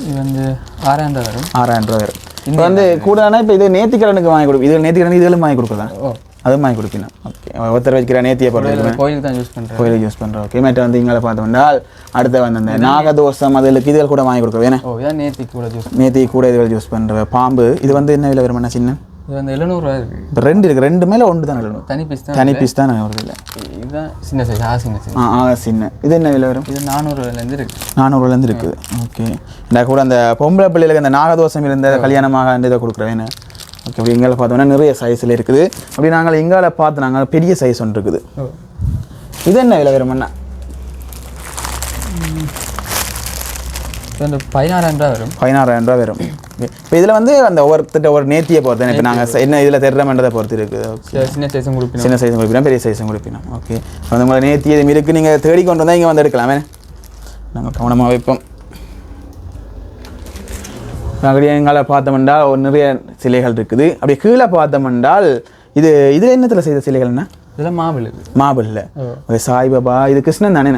இது வந்து ஆறாயிரம் ரூபா வரும். ஆறாயிரம் ரூபா வரும். இப்போ வந்து கூடனா இப்போ இது நேர்த்திக்கடனுக்கு வாங்கி கொடுக்கும் இது நேர்த்திக்கடன் இதுகளும் வாங்கி கொடுக்கலாம் ஓ. அதுவும் வாங்கி கொடுப்பீங்க ஓகே. ஒருத்தர் வைக்கிற நேர்த்தியை போடுறது கோயிலுக்கு தான் யூஸ் பண்ணுறேன் கோயிலுக்கு யூஸ் பண்ணுறோம் ஓகே மேட்ட வந்து இங்கே பார்த்தோம்னா அடுத்து வந்து அந்த நாகதோஷம் அதுகளுக்கு இதுகள் கூட வாங்கி கொடுக்குறோம் ஏன்னா? நேர்த்திக்கு கூட யூஸ் நேத்தி கூட இதுகள் யூஸ் பண்ணுற பாம்பு. இது வந்து என்ன விலை வருமாண்ணா சின்ன? இது வந்து எழுநூறுவா இருக்கு. இப்போ ரெண்டு இருக்குது ரெண்டு மேலே ஒன்று தான் எழுதணும் தனி பீஸ் தான் தனி பீஸ் தான் வருது இல்லை இதுதான் சின்ன சைஸ் ஆ சின்ன சைஸ் ஆ ஆ சின்ன. இது என்ன விலை வரும்? இது நானூறுவாயிலேருந்து இருக்கு. நானூறுலேருந்து இருக்குது ஓகே. இந்த கூட அந்த பொம்பளை பிள்ளைகளுக்கு அந்த நாகதோஷம் இருந்த கல்யாணமாக அந்த இதை கொடுக்குறேன். ஓகே அப்படி இங்கால பார்த்தோம்னா நிறைய சைஸில் இருக்குது. அப்படி நாங்கள் இங்கால பார்த்து நாங்கள் பெரிய சைஸ் ஒன்று இருக்குது. இது என்ன விலை வந்து பதினாறாயிரம் ரூபா வரும். பதினாறாயிரம் ரூபா வரும். இப்போ இதில் வந்து அந்த ஒவ்வொருத்திட்ட ஒரு நேர்த்தியை பொறுத்து இப்போ நாங்கள் என்ன இதில் தெரிறமன்றதை பொறுத்து இருக்குது சின்ன சைஸும் கொடுப்பீங்க சின்ன சைஸும் கொடுப்பினா பெரிய சைஸும் கொடுப்பினா ஓகே அந்த உங்களை நேர்த்தி எதுவும் இருக்குது நீங்கள் தேடி கொண்டு வந்தால் இங்கே வந்து எடுக்கலாமே. நாங்கள் கவனமாக வைப்போம். பார்த்தோம்னா ஒரு நிறைய சிலைகள் இருக்குது. அப்படியே கீழே பார்த்தோம்னால் இது இதில் என்னத்தில் செய்த சிலைகள் என்ன? இதெல்லாம் மாவில். ஓகே சாய்பாபா இது கிருஷ்ணன் தானே?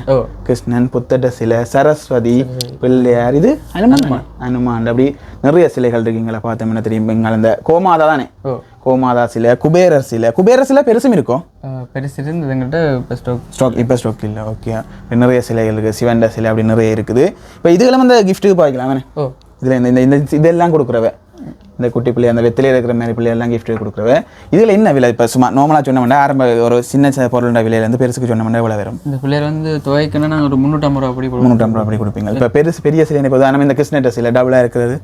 கிருஷ்ணன் புத்தட்ட சிலை சரஸ்வதி பிள்ளையார் இது அனுமான். அனுமான். அப்படி நிறைய சிலைகள் இருக்கு எங்களை பார்த்தோம்னா தெரியும்? எங்களை அந்த கோமாதா தானே? கோமாதா சிலை குபேரர் சிலை. குபேரர் சிலை பெருசும் இருக்கும். பெருசு இருந்து எங்கிட்ட இப்போ ஸ்டாக் ஸ்டாக் இப்போ ஸ்டாக் இல்லை. ஓகே நிறைய சிலைகள் இருக்குது சிவண்ட சிலை அப்படி நிறைய இருக்குது. இப்போ இதுக்கெல்லாம் வந்து கிஃப்ட்டுக்கு பாய்க்கலாம் ஓ. இதில் இந்த இந்த இந்த இதெல்லாம் கொடுக்குறவ. இந்த குட்டி பிள்ளை அந்த வெத்திலே இருக்கிற மாதிரி பிள்ளை எல்லாம் gift கொடுக்குறவ இதில் என்ன விலை? இப்போ சும்மா நார்மலாக சொன்னோம்னா ஆரம்ப ஒரு சின்ன சின்ன பொருளோட விலையிலேருந்து பெருசுக்கு சொன்னோம்னா எவ்வளோ வரும்? இந்த பிள்ளையர் வந்து துவைக்கணும்னா நாங்கள் ஒரு முந்நூற்றம்பது ரூபா அப்படி முந்நூற்றம்பது ரூபா அப்படி கொடுப்பீங்க. இப்போ பெருசு பெரிய சிலை இப்போ உதாரணம் இந்த கிருஷ்ண சிலை டபுளாக இருக்கிறது.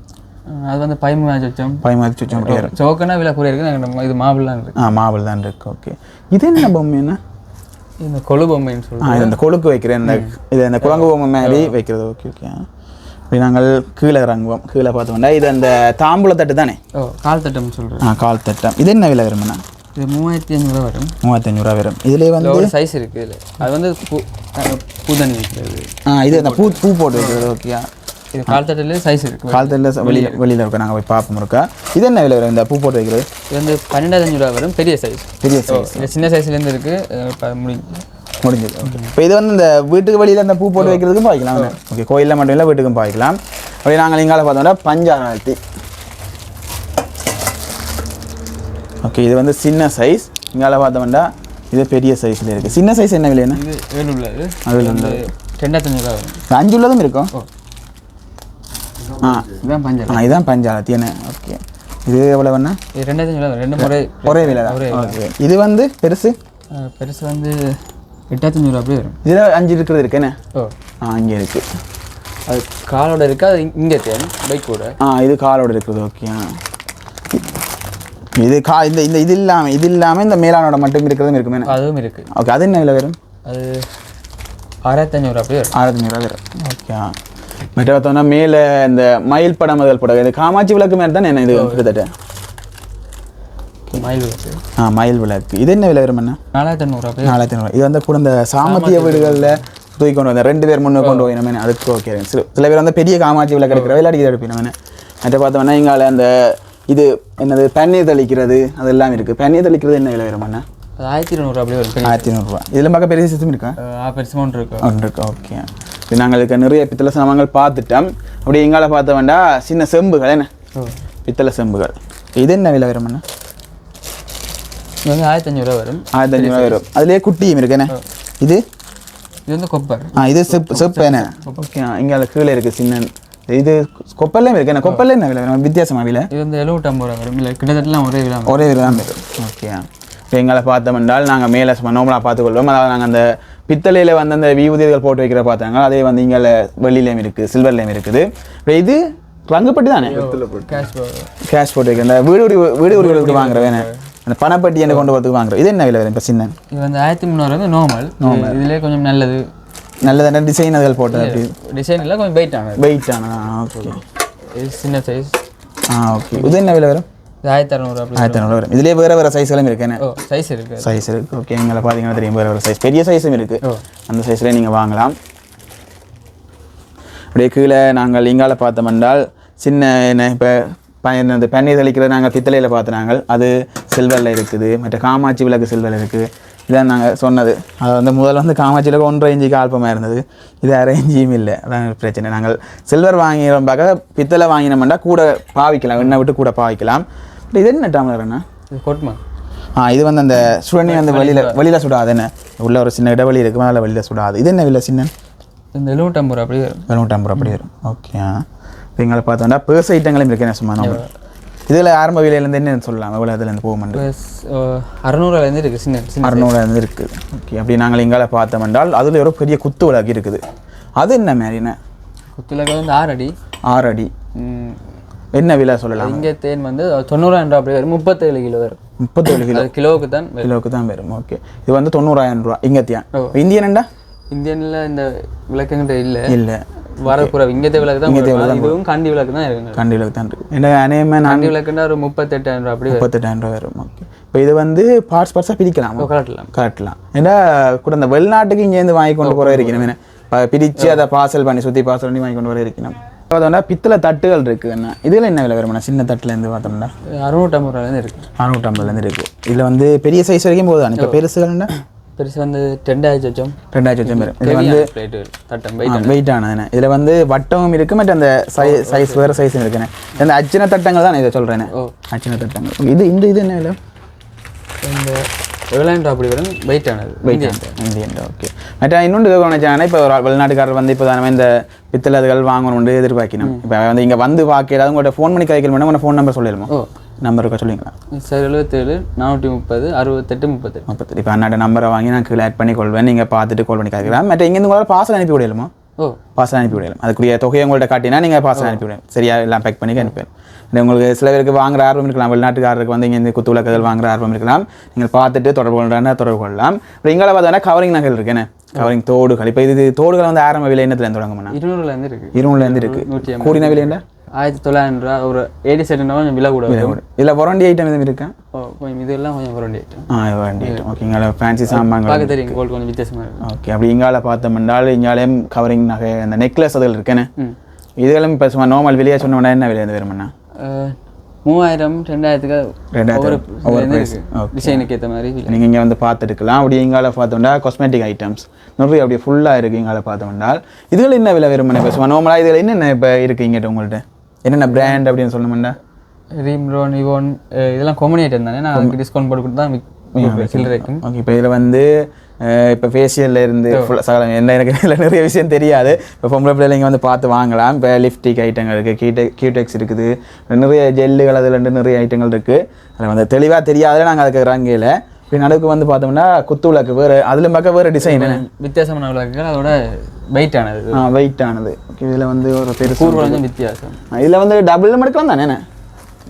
அது வந்து மேட்ச் வச்சோம் பயமாதி சுச்சம் அப்படியே இருக்கும் சோக்கனா விலை கூட இருக்குது இது மாவில்லாம் இருக்கு. ஆ மாவல் தான் இருக்கு. ஓகே இது என்ன பொம்மை என்ன? இந்த கொழு பொம்மைன்னு இது இந்த கொழுக்கு வைக்கிற இந்த இது இந்த குரங்கு பொம்மை மாதிரி வைக்கிறது. ஓகே ஓகே இப்படி நாங்கள் கீழே இறங்குவோம். கீழே பார்த்தோம்னா இது அந்த தாம்பூல தட்டு தானே? ஓ கால் தட்டம்னு சொல்கிறேன் ஆ கால் தட்டம். இது என்ன விலை வருமாண்ணா இது மூவாயிரத்தி ஐநூறுரூவா வரும். மூவாத்தஞ்சூறுவா வரும். இதுலேயே இதுல வந்து ஒரு சைஸ் இருக்குது இதில். அது வந்து பூ அஹ் பூதண்ணி வைக்கிறது. ஆ இது அந்த பூ பூ போட்டு வைக்கிறது. ஓகே இது கால் தட்டிலே சைஸ் இருக்குது கால் தட்டில் வெளியில் வெளியில். இருக்க நாங்கள் போய் பார்ப்போம் இருக்கா இது என்ன விலை வரும்? இந்த பூ போட்டு வைக்கிறது. இது வந்து பன்னெண்டாயிரம் ரூபா வரும். பெரிய சைஸ் பெரிய சைஸ் இது சின்ன சைஸ்லேருந்து இருக்குது முடிஞ்சு முடிஞ்சது. இப்போ இது வந்து இந்த வீட்டுக்கு வெளியில் அந்த பூ போட்டு வைக்கிறதுக்கும் பாய்க்கலாம். ஓகே கோயிலில் மட்டும் இல்லை வீட்டுக்கும் பாய்க்கலாம். அப்படி நாங்கள் இங்கால பார்த்தோம்னா பஞ்சாராத்தி. ஓகே இது வந்து சின்ன சைஸ் இங்கால பார்த்தோம்னா இது பெரிய சைஸில் இருக்குது சின்ன சைஸ் என்ன விலைன்னா வரும். இந்த அஞ்சு உள்ளதும் இருக்கும்? ஆ. இதுதான் பஞ்சர் ஆ இதுதான் பஞ்சாரத்தி. என்ன? ஓகே இது எவ்வளோண்ணா இது வரும். ரெண்டு முறை ஒரே விலை. தான் ஓகே இது வந்து பெருசு? பெருசு வந்து எட்டாயிரத்தஞ்சு ரூபா அப்படியே வரும். இதில் அஞ்சு இருக்கிறது இருக்கு என்ன? ஓ. ஆ இங்கே இருக்குது அது காலோட இருக்கு அது இங்கே தேன் பைக் கூட. ஆ இது காலோட இருக்குது ஓகே ஆ. இது கா இந்த இந்த இது இல்லாமல் இது இல்லாமல் இந்த மேலானோட மட்டும் இருக்கிறதும் இருக்குமே அதுவும் இருக்குது ஓகே அது என்ன விலை வரும்? அது ஆறாயிரத்தி ஐநூறு அப்படியே வரும். ஆயிரத்தி ஐநூறுவா வரும். ஓகே மற்ற பார்த்தோம்னா மேலே இந்த மயில் படம் முதல் படம் இது காமாட்சி விளக்கு மாதிரி தானே என்ன இது. கிட்டத்தட்ட? மயில் இருக்கு ஆ மயில் விளக்கு. இது என்ன விலை வரும் என்ன நாலாயிரத்தி ஐநூறு அப்படியே நாலாயிரத்தி ஐநூறு இது வந்து கூட இந்த சாமத்திய வீடுகளில் தூக்கி கொண்டு வந்த ரெண்டு பேர் முன்னே கொண்டு போய் நம்ம அதுக்கு ஓகே சில சில பேர் வந்து பெரிய காமாட்சி விளக்கு எடுக்கிற விளையாடி இதை எடுப்போம் நம்ம மற்ற பார்த்தோம்னா இங்கால அந்த இது என்னது பன்னீர் தெளிக்கிறது அதெல்லாம் இருக்குது பன்னீர் தெளிக்கிறது என்ன விலை வரும் அது ஆயிரத்தி இருநூறு அப்படியே வரும். ஆயிரத்தி ஐநூறுரூவா இதில் பார்க்க பெரிய சிஸ்டம் இருக்கா? பெருசு இருக்கு. ஒன்று இருக்கா. ஓகே இது நாங்கள் இருக்க நிறைய பித்தளை சாமான்கள் பார்த்துட்டோம். அப்படி எங்கால பார்த்த வேண்டாம் சின்ன செம்புகள் என்ன? பித்தளை செம்புகள். இது என்ன விலை வரும் அண்ணா? இது வந்து ஆயிரத்தி அஞ்சூறுவா வரும் ஆயிரத்தி அஞ்சூறுவா வரும் அதுலேயே குட்டியும் இருக்கு என்ன இது இது வந்து கொப்பர் ஆ இது செப் செப்பு என்ன ஓகே இங்கே கீழே இருக்குது சின்ன இது கொப்பல்லையும் இருக்கு என்ன கொப்பல்ல என்ன விலை வரும் வித்தியாசமா விலை இது வந்து எழுபத்தம்பது ரூபா வரும் இல்லை கிட்டத்தட்டலாம் ஒரே விழா ஒரே விலை தான் வரும் ஓகே இப்போ எங்களை பார்த்தோம் என்றால் நாங்கள் மேலே நோமலாக பார்த்துக்கொள்வோம் அதாவது நாங்கள் அந்த பித்தளையில் வந்து அந்த விபூதிகள் போட்டு வைக்கிற பார்த்தாங்க அதே வந்து இங்கே வெள்ளிலையும் இருக்குது சில்வர்லேயும் இருக்குது இப்போ இது ரங்குப்பட்டி தானே கேஷ் போட்டு வைக்கிற வீடு வீடு உரிகளுக்கு வாங்குற வேணே அந்த பணப்பட்டி என்ன கொண்டு போகிறதுக்கு வாங்குறோம் இது என்ன விலை வரும்? இப்போ சின்ன இது வந்து ஆயிரத்தி முந்நூறு வந்து நார்மல் இதுலேயே கொஞ்சம் நல்லது. நல்லதான டிசைன் அதுகள் போட்டது அப்படி. டிசைன் எல்லாம் கொஞ்சம் வெயிட் ஆனது. வெயிட் ஆனா ஓகே இது சின்ன சைஸ் ஆ ஓகே இது என்ன விலை வரும்? ஆயிரத்தி அறநூறு ஆயிரத்தி ஐநூறு வரும். இதுலேயே வேறு வேறு சைஸ்களும் இருக்கு என்ன? ஓ சைஸ் இருக்கு. சைஸ் இருக்குது ஓகே எங்களை பார்த்தீங்கன்னா தெரியும் வேறு வேறு சைஸ் பெரிய சைஸும் இருக்குது அந்த சைஸ்லேயே நீங்கள் வாங்கலாம். அப்படியே கீழே நாங்கள் இங்கால பார்த்தோம் என்றால் சின்ன என்ன இப்போ பயன் அந்த பன்னீர் தெளிக்கிறது நாங்கள் பித்தளையில் பார்த்து நாங்கள். அது சில்வரில் இருக்குது. மற்ற காமாட்சி விளக்கு சில்வரில் இருக்குது இதான் நாங்கள் சொன்னது. அது வந்து முதல்ல வந்து காமாட்சி விளக்கு ஒன்றரை இஞ்சிக்கு ஆல்பமாக இருந்தது. இது அரை இஞ்சியும் இல்லை. அதான் பிரச்சனை. நாங்கள் சில்வர் வாங்கினோம். பார்க்க பித்தளை வாங்கினோம்னா கூட பாவிக்கலாம். எண்ணெய் விட்டு கூட பாவிக்கலாம். பட் இது என்ன டம்ளர் என்ன கொட்மா. ஆ இது வந்து அந்த சுழனி வந்து வெளியில் வெளியில். சுடாது என்ன? உள்ள ஒரு சின்ன இடைவெளி இருக்கு. அதில் வெளியில் சுடாது. இது என்ன விலை சின்ன? இந்த எழுபத்தம்பது ரூபா அப்படி வரும். டம்பர் அப்படி வரும். ஓகே இப்போ எங்களை பார்த்தோம்னா பேர்ஸ் ஐட்டங்களும் இருக்கு என்ன சும்மா நம்ம இதில் ஆரம்ப விலையிலேருந்து என்ன சொல்லலாம்? எவ்வளோ இதுலேருந்து போக மாட்டேன் அறநூறுலேருந்து இருக்குது சின்ன அறுநூறுலேருந்து இருக்குது ஓகே அப்படி நாங்கள் இங்கால பார்த்தோம் என்றால் அதில் ஒரு பெரிய குத்து விளக்கு இருக்குது. அது என்ன மாதிரி என்ன? குத்துலக்கு வந்து ஆறு அடி. ஆறு அடி. என்ன விலை சொல்லலாம்? இங்கே தேன் வந்து தொண்ணூறாயிரம் ரூபா அப்படி வரும். முப்பத்தேழு கிலோ வரும். முப்பத்தேழு கிலோ. கிலோவுக்கு தான் கிலோவுக்கு தான் வரும். ஓகே இது வந்து தொண்ணூறாயிரம் ரூபா இங்கத்தியா? ஓ. இந்தியன் என்ன? இந்தியனில் இந்த விளக்கங்கிட்ட இல்லை. இல்லை. வரப்புற இங்கത്തെ விளக்கு தான். இதுவும் கண்டி விளக்கு தான் இருக்குங்க. கண்டிப்பாக தான் இருக்கு. என்ன அநேகமாக நான் கண்டி விளக்குன்னா ஒரு முப்பத்தெட்டாயிரம் ரூபா அப்படி முப்பத்தெட்டாயிரம் ரூபா வரும். ஓகே இப்போ இது வந்து பார்ட்ஸ் பார்ட்ஸாக பிரிக்கலாமா. கலட்டலாம். கரெக்ட்லாம் ஏன்னா கூட இந்த வெளிநாட்டுக்கு இங்கேருந்து வாங்கி கொண்டு போகிற இருக்கணும். என்ன? ப- பிரிச்சு அதை பார்சல் பண்ணி சுற்றி பார்சல் பண்ணி வாங்கி கொண்டு வர இருக்கணும். பார்த்தோம்னா பித்தளை தட்டுகள் இருக்கு. என்ன? இதில் என்ன விலை வருமாண்ணா? சின்ன தட்டுலேருந்து பார்த்தோம்னா? அறுநூற்றம்பது ரூபாயிலேருந்து இருக்கு. அறுநூற்றம்பதுலேருந்து இருக்கு. இதில் வந்து பெரிய சைஸ் வரைக்கும் போகுதான் இப்போ பெருசுகள்னா பெருசு வந்து ரெண்டாயிரத்தி வச்சோம் ரெண்டாயிரத்தி வச்சம் பேர் இது வந்து தட்டம் வெயிட் வெயிட் ஆனதுண்ணே இதில் வந்து வட்டமும் இருக்கு மற்ற அந்த சை சைஸ் வேறு சைஸும் இருக்குண்ணே இந்த அச்சின தட்டங்கள் தான் இதை சொல்கிறேனே ஓ அச்சின தட்டங்கள். இது இந்த இது என்ன விலை? இந்த ரூபா அப்படி வரும் வெயிட் ஆனது. இந்தியன் ஓகே மற்ற இன்னொன்று கவனிச்சாங்கன்னா இப்போ ஒரு வெளிநாட்டுக்காரர் வந்து இப்போ தானே இந்த பித்தளதுகள் வாங்கணும்னு எதிர்பார்க்கணும். இப்போ வந்து இங்கே வந்து பார்க்கல உங்கள்கிட்ட ஃபோன் பண்ணி கதைக்கல் வேணும் உங்களோட ஃபோன் நம்பர் சொல்லிடுமா ஓ. நம்பர் இருக்கா சொல்லிங்களா சார் எழுபத்தேழு நானூற்றி முப்பது அறுபத்தெட்டு முப்பத்தெட்டு. முப்பத்தி இப்போ அண்ணாட நம்பரை வாங்கி நான் கீழே ஆட் பண்ணி கொள்வேன். நீங்கள் பார்த்துட்டு கால் பண்ணி கதைக்கலாம் மற்ற இங்கேருந்து உங்களால் பார்சல் அனுப்பி விடலுமா ஓ. பார்சல் அனுப்பி விடலாம் அதுக்குரிய தொகையை உங்கள்கிட்ட காட்டினா நீங்கள் பார்சல் அனுப்பி விடலாம். சரியா? எல்லாம் பேக் பண்ணி அனுப்பிடலாம் இல்லை உங்களுக்கு சில பேருக்கு வாங்குற ஆர்வம் இருக்கலாம். வெளிநாட்டுக்காரருக்கு வந்து இங்கே குத்து விளக்குகள் வாங்குற ஆர்வம் இருக்கலாம். நீங்கள் பார்த்துட்டு தொடர்பு கொள்றாங்கன்னா தொடர்பு கொள்ளலாம். அப்புறம் இங்கே பார்த்தோன்னா கவரிங் நகல் இருக்குன்னு கவரிங் தோடுகள். இப்போ இது தோடுகள் வந்து ஆரம்ப விலை என்னத்துல தொடங்கும்னா? இருநூறுலேருந்து இருக்கு. இருநூறுலேருந்து இருக்கு. நூற்றி கூடின விலை என்ன? ஆயிரத்தி தொள்ளாயிரம் ரூபா ஒரு ஏடி செட்டுனா கொஞ்சம் விலை கூட இல்லை வாரண்டி ஐட்டம் எதுவும் இருக்கா? ஓ கொஞ்சம் இதெல்லாம் கொஞ்சம் வரண்டி ஐட்டம் ஆ வாரண்டி ஐட்டம் ஓகே இங்கே ஃபேன்சி சாமான்கள். பார்க்க தெரியும் கோல்டு கொஞ்சம் வித்தியாசமாக இருக்கும் ஓகே அப்படி இங்கால பார்த்தோம்னால் இங்காலையும் கவரிங் நகை அந்த நெக்லஸ் அதுகள் இருக்கேன்னு இதுகளும் இப்போ சும்மா நார்மல் விலையாக சொன்னோம்னா என்ன விலை வந்து வருமாண்ணா மூவாயிரம் ரெண்டாயிரத்துக்கு ரெண்டாயிரத்து ஒவ்வொரு டிசைனுக்கு ஏற்ற மாதிரி. நீங்கள் இங்கே வந்து பார்த்துருக்கலாம் அப்படி இங்கால பார்த்தோம்னா காஸ்மெட்டிக் ஐட்டம்ஸ் நிறைய அப்படியே ஃபுல்லாக இருக்குது இங்கால பார்த்தோம்னால் இதுகள் என்ன விலை வருமானே இப்போ? சும்மா நார்மலாக இதில் என்னென்ன இப்போ இருக்குது இங்கிட்ட உங்கள்கிட்ட என்னென்ன பிராண்ட் அப்படின்னு சொல்லணும்னா ரீம்ரோன் இவோன் இதெல்லாம் காமன் ஐட்டம் தானே? நான் டிஸ்கவுண்ட் போட்டு கொடுத்து தான் சில்லறைக்கும் ஓகே இப்போ இதில் வந்து இப்போ ஃபேஷியல்ல இருந்து ஃபுல்லாக என்ன எனக்கு இதில் *laughs* நிறைய விஷயம் தெரியாது. இப்போ பொம்பளை பிள்ளைங்க வந்து பார்த்து வாங்கலாம். இப்போ லிப்டிக் ஐட்டங்கள் இருக்குது கீட்டெக் கியூடெக்ஸ் இருக்குது. நிறைய ஜெல்லுகள் அதில் இருந்து நிறைய ஐட்டங்கள் இருக்குது அதில் வந்து தெளிவாக தெரியாத நாங்கள் அதுக்கு ரங்கையில் இப்போ நடுக்கு வந்து பார்த்தோம்னா குத்து விளக்கு வேறு அதில் பார்க்க வேறு டிசைன் வித்தியாசமான விளக்குகள் அதோட வெயிட் ஆனது. வெயிட் ஆனது. ஓகே இதில் வந்து ஒரு பெருசு கூறுகள் கொஞ்சம் வித்தியாசம். இதில் வந்து டபுள் எடுக்கலாம் தானே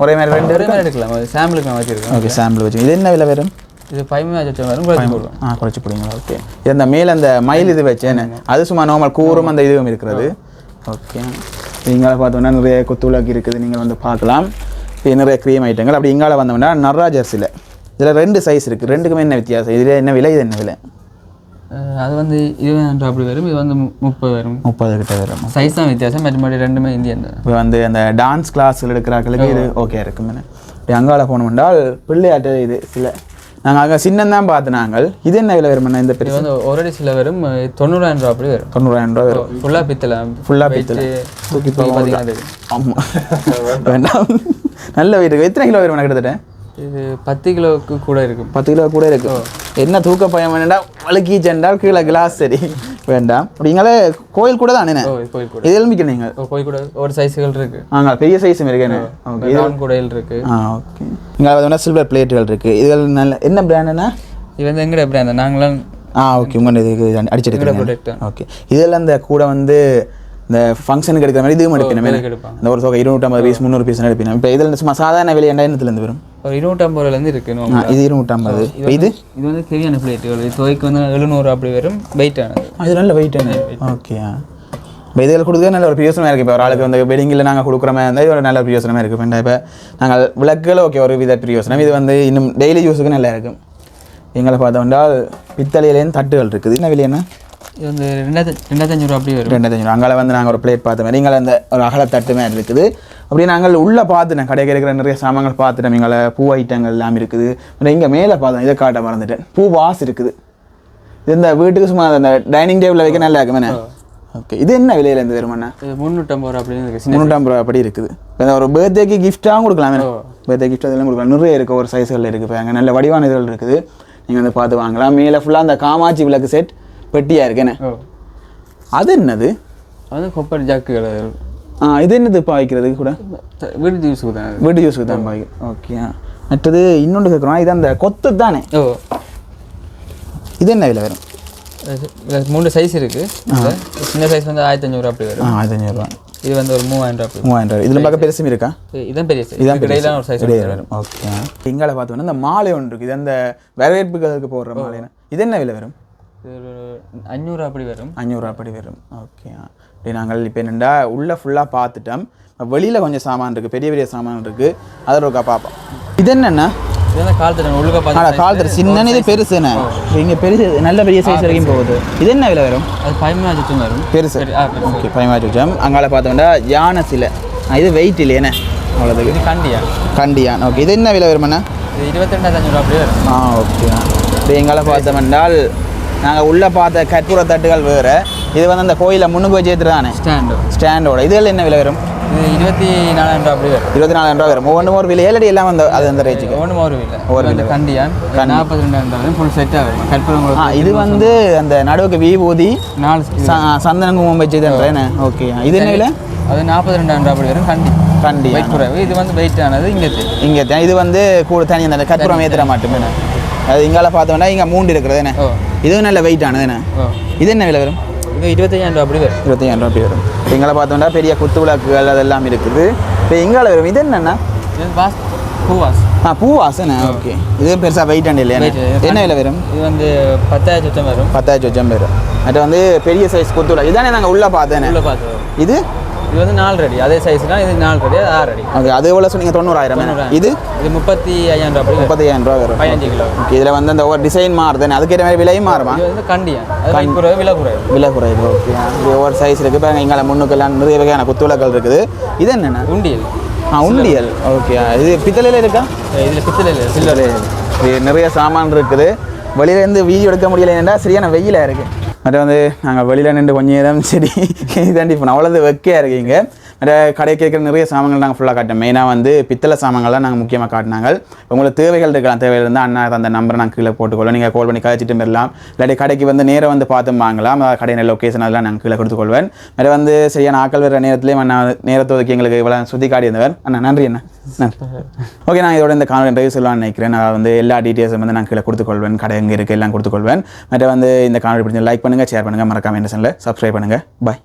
ஒரே மாதிரி ரெண்டு ஒரே மாதிரி எடுக்கலாம். சாம்பிளுக்கு நான் வச்சிருக்கேன் ஓகே சாம்பிள் வச்சு இது என்ன விலை வரும்? இது ஃபைவ் மேட்ச் வரும். குறைச்சி ஆ குறைச்சி பிடிங்களா ஓகே இது அந்த மேலே அந்த மயில் இது வச்சேன்னு அது சும்மா நார்மல் கூறும் அந்த இதுவும் இருக்கிறது. ஓகே இங்கால பார்த்தோம்னா நிறைய குத்துவிளக்கு இருக்குது. நீங்கள் வந்து பார்க்கலாம். இது நிறைய க்ரீம் ஐட்டங்கள் அப்படி இங்கால வந்தோம்னா நர்ராஜர்ஸில் இதில் ரெண்டு சைஸ் இருக்குது ரெண்டுக்குமே என்ன வித்தியாசம்? இதில் என்ன விலை இது என்ன விலை? அது வந்து இருபதாயிரம் அப்படி வரும் இது வந்து முப்பது வரும். முப்பது கிட்ட வரும். சைஸ் தான் வித்தியாசம் மற்றபடி ரெண்டுமே இந்தியன் இப்போ வந்து அந்த டான்ஸ் கிளாஸில் எடுக்கிறாக்களுக்கு இது ஓகே இருக்குமே இப்படி அங்கால போனோம் என்றால் பிள்ளையாட்டு இது சில. நாங்கள் அங்கே சின்னம் தான் பார்த்து நாங்கள். இது என்ன விலை வருமாண்ணா இந்த பெருசு? வந்து ஒரு அடி சில வரும் தொண்ணூறாயிரம் ரூபா அப்படி வரும். தொண்ணூறாயிரம் ரூபா வரும். ஃபுல்லாக பித்தளை ஆ பித்தளை. தூக்கி பார்த்தீங்கன்னா. ஆமாம் வேண்டாம். நல்ல வீட்டுக்கு எத்தனை கிலோ வரும் கிட்டத்தட்ட? இது பத்து கிலோவுக்கு கூட இருக்கும் பத்து கிலோ கூட இருக்கு. என்ன தூக்க பயம் வேண்டா வழுக்கி சென்றால் கீழே கிளாஸ் சரி வேண்டாம். அப்படிங்களே கோயில் கூட தானே ஓ கோயில் கூட. இது எலும்பிக்க நீங்கள்? கோயில் கூட ஒரு சைஸுகள் இருக்கு. ஆங்க பெரிய சைஸும் இருக்கேன்னு ஓகே. ரவுண்ட் கூடையில் இருக்கு. ஆ ஓகே. இங்கே பார்த்தோம்னா சில்வர் பிளேட்டுகள் இருக்குது இதுகள் நல்ல என்ன பிராண்டுனா இது வந்து எங்கட பிராண்ட் நாங்களாம் ஆ ஓகே. உங்கள் இதுக்கு அடிச்செடுக்கிறேன் ப்ரொடக்ட் ஓகே. இதெல்லாம் இந்த கூட வந்து இந்த ஃபங்க்ஷனுக்கு எடுக்கிற மாதிரி இதுவும் எடுப்பாங்க. இந்த ஒரு தொகை இருநூற்றம்பது பீஸ் முந்நூறு பீஸ் எடுப்பினா இப்போ இதில் சும்மா சாதாரண விலை எண்ணத்துலேருந்து வரும். ஒரு இருநூற்றம்பது ரூபாயிலேருந்து இருக்கு ஆ, normal. இது இருநூற்றம்பது. இது இது? வந்து ஹெவியான பிளேட்டுகள் இது துவைக்கு வந்து எழுநூறு அப்படி வரும். வெயிட் ஆனது. ஆ, இது நல்ல வெயிட் ஓகே இப்போ இதில் நல்ல ஒரு பிரயோசனமாக இருக்குது இப்போ ஒரு ஆளுக்கு வந்து வெட்டிங்கில் நாங்கள் கொடுக்குற மாதிரி இருந்தால் இது ஒரு நல்ல பிரயோசனமாக இருக்குது இப்போ இப்போ நாங்கள் விளக்குகள் ஓகே ஒரு வித பிரயோசனம் இது வந்து இன்னும் டெய்லி யூஸுக்கு நல்லா இருக்கும். எங்களை பார்த்தோம்னா பித்தளையிலேருந்து தட்டுகள் இருக்குது. என்ன விலை என்ன? இது வந்து ரெண்டாயிரத்தி ரெண்டாயிரத்தி ரூபா அப்படி வரும். ரெண்டாயிரத்தி அஞ்சூறு. அங்கே வந்து நாங்கள் ஒரு பிளேட் பார்த்த மாதிரி இங்கே அந்த ஒரு அகல தட்டு மாதிரி இருக்குது. அப்படி நாங்கள் உள்ளே பார்த்துட்டேன் கடைக்கு இருக்கிற நிறைய சாமான்கள் பார்த்துட்டோம். எங்களை பூ ஐட்டங்கள் எல்லாம் இருக்குது. இங்கே மேலே பார்த்தோம். இதை காட்ட மறந்துட்டேன். பூ வாஸ் இருக்குது. இது இந்த வீட்டுக்கு சும்மா அந்த டைனிங் டேபிளில் வைக்க நல்லா இருக்குமே ஓகே இது என்ன விலையில இருந்து வருமாண்ணா இது முந்நூற்றம்பது ரூபா அப்படின்னு இருக்கு முந்நூற்றம்பது ரூபா அப்படி இருக்குது. இப்போ ஒரு பர்த்டேக்கு கிஃப்டாகவும் கொடுக்கலாம். பர்த்டே கிஃப்ட் அதெல்லாம் கொடுக்கலாம். நிறைய இருக்குது ஒரு சைஸ்களில் இருக்குது இப்போ அங்கே நல்ல வடிவான இதுகள் இருக்குது. நீங்கள் வந்து பார்த்து வாங்கலாம். மேலே ஃபுல்லாக அந்த காமாட்சி விளக்கு செட் பெட்டியாக இருக்குன்னு அது என்னது அது கொப்பர் ஜாக்குகள். ஆ இது என்னது இப்போ வைக்கிறதுக்கு கூட? வீட்டு யூஸுக்கு தான். வீட்டு யூஸுக்கு தான் பாய் ஓகே மற்றது இன்னொன்று கேட்குறோம். இது அந்த கொத்து தானே? ஓ. இது என்ன விலை வரும்? மூணு சைஸ் இருக்கு. இதுல. சின்ன சைஸ் வந்து ஆயிரத்தி அஞ்சூறு அப்படி வரும். அஞ்சூறுரூவா இது வந்து ஒரு மூவாயிரம் ரூபா அப்படி மூவாயிரம் ரூபாய். இதில் பார்க்க பெருசும் இருக்கா? இது- இதான் பெரிய சைஸ் இதான் ஒரு சைஸ் வரும். ஓகே இங்கால பார்த்தோன்னா இந்த மாலை ஒன்று இருக்குது. இது அந்த வரவேற்புகளுக்கு போடுற மாலை இது என்ன விலை வரும்? அஞ்சூறு அப்படி வரும். அஞ்சூறு அப்படி வரும். ஓகே அப்படி நாங்கள் இப்போ என்னென்னா உள்ளே ஃபுல்லாக பார்த்துட்டோம். வெளியில் கொஞ்சம் சாமான் இருக்குது பெரிய பெரிய சாமான் இருக்குது அதில் இருக்கா பார்ப்போம். இது என்னென்ன இது வந்து கால் தரம் உள்ளுக்க ஆடா பார்த்து கால் தர சின்ன இது பெருசுண்ணே. இங்கே பெருசு நல்ல பெரிய சைஸ் வரைக்கும் போகுது. இது என்ன விலை வரும்? அது பதிமூணு சுத்தம் வரும். பெருசு. பெருசு. ஓகே வச்சோம் அங்கால பார்த்தோம்னா யானை சிலை. இது வெயிட் இல்லையேண்ணே அவ்வளோதுக்கு இது கண்டியா? கண்டியான் ஓகே இது என்ன விலை வருமாண்ணா? இது இருபத்தி ரெண்டாயிரத்தி அஞ்சூறு அப்படி வரும். ஆ ஓகே இப்போ எங்களை பார்த்தோம்னால் நாங்கள் உள்ளே பார்த்த கற்பூர தட்டுகள் வேறு. இது வந்து அந்த கோயிலில் முன்னுக்கு வச்சு ஏற்றுதானே ஸ்டாண்டு ஸ்டாண்டோட. இதுல என்ன விலை வரும்? இருபத்தி நாலாயிரம் ரூபா அப்படி வரும். இருபத்தி நாலாயிரம் ரூபா வரும். ஒவ்வொன்று ஒரு விலை. ஏழடி எல்லாம் அந்த அது அந்த ரேஞ்சுக்கு ஒன்றும் ஒரு இல்லை ஒரு வந்து கண்டியான். நாற்பத்தி ரெண்டாயிரம் ரூபா ஃபுல் செட்டாக வரும். கற்பூரம் ஆ இது வந்து அந்த நடுவுக்கு விபூதி நாலு சந்தன குங்குமம் வச்சு இதுன்றேன் ஓகே இது என்ன விலை? அது நாற்பத்தி ரெண்டாயிரம் ரூபா அப்படி வரும். கண்டி. கண்டி குறைவு. இது வந்து வெயிட் ஆனது இங்கே இங்கே தான் இது வந்து கூட தனி அந்த கற்பூரம் ஏற்றுற மட்டுமே அது இங்கால பார்த்தோம்னா இங்கே மூண்டு இருக்கிறது என்ன? இதுவும் நல்ல வெயிட் ஆனது என்ன? இது என்ன விலை வரும்? இது இருபத்தையாயிரம் ரூபா அப்படி வரும். இருபத்தையாயிரம் ரூபாய் அப்படி வரும். எங்களை பார்த்தோம்னா பெரிய குத்து விளக்குகள் அதெல்லாம் இருக்குது. இப்போ எங்கால வரும். இது என்னென்னா வாஸ் பூவாஸ். ஆ பூவாசனை ஓகே இது பெருசாக வெயிட் அண்ட் இல்லையா என்ன விலை வரும்? இது வந்து பத்தாயிரம் சுத்தம் வரும். பத்தாயிரத்தி வச்சம் பேர் அது வந்து பெரிய சைஸ் குத்து விளக்கு. இதானே நாங்கள் உள்ளே பார்த்தேனே? உள்ள பார்த்து வரும் இது? இது வந்து நாலு ரெடி. அதே சைஸ் தான் இது நாலு அது ஆறு ரெடி. ஓகே அது எவ்வளோ சொன்னீங்க தொண்ணூறாயிரம் இது? இது முப்பத்தி ஐயாயிரம் ரூபா அப்படி வரும் முப்பத்தையாயிரம் ரூபா வரும். பதினஞ்சு கிலோ. ஓகே இதில் வந்து அந்த ஒவ்வொரு டிசைன் மாறுதுன்னு அதுக்கேற்ற மாதிரி விலையும் மாறுமா? இது வந்து கண்டியா. குறைவு விலை குறைவு. விலை குறையுது ஓகே. இது ஒவ்வொரு சைஸ் இருக்குது பாருங்க இங்கே முன்னுக்கெல்லாம் நிறைய வகையான குத்துவிளக்கள் இருக்குது. இது என்னென்ன? உண்டியல். ஆ உண்டியல். ஓகே. இது பித்தளையில் இருக்கா? இதில் பித்தளை இல்லை சில்லறை இது நிறைய சாமான் இருக்குது. வெளியிலேருந்து வீடியோ எடுக்க முடியல ஏன்டா சரியான வெயிலாக இருக்குது மற்ற வந்து நாங்கள் வெளியில் நின்று கொஞ்சம் நேரம் சரி இதாண்டி இப்போ அவ்வளோது வெக்கையாக இருக்கீங்க. அந்த கடைக்கு இருக்கிற நிறைய சாமான்கள் நாங்கள் ஃபுல்லாக காட்டினோம். மெயினாக வந்து பித்தளை சாமான்கள் தான் நாங்கள் முக்கியமாக காட்டினாங்க. உங்களுக்கு தேவைகள் இருக்கலாம். தேவைகள் இருந்தால் அண்ணா அந்த நம்பரை நாங்கள் கீழே போட்டுக்கொள்வோம். நீங்கள் கால் பண்ணி கழிச்சிட்டு வரலாம் இல்லாட்டி கடைக்கு வந்து நேரம் வந்து பார்த்து வாங்கலாம். அதாவது லொக்கேஷன் அதெல்லாம் நாங்கள் கீழே கொடுத்துக்கொள்வேன். மற்ற வந்து சரியான ஆக்கள் வர நேரத்துலேயும் அண்ணா நேரத்தை ஒதுக்கி எங்களுக்கு இவ்வளோ சுற்றி காட்டி இருந்தவர் அண்ணா நன்றி அண்ணா. நன்றி. ஓகே நான் இதோட இந்த காணொலி நிறைவு சொல்லலாம்னு நினைக்கிறேன். நான் வந்து எல்லா டீட்டெயில்ஸும் வந்து நான் கீழே கொடுத்துக்கொள்வேன். கடை எங்கே இருக்குது எல்லாம் கொடுத்துக்கொள்வேன். மற்ற வந்து இந்த காணொலி பிடிச்சி லைக் பண்ணுங்கள் ஷேர் பண்ணுங்கள் மறக்காமல் என்ன சப்ஸ்கிரைப் பண்ணுங்கள் பாய்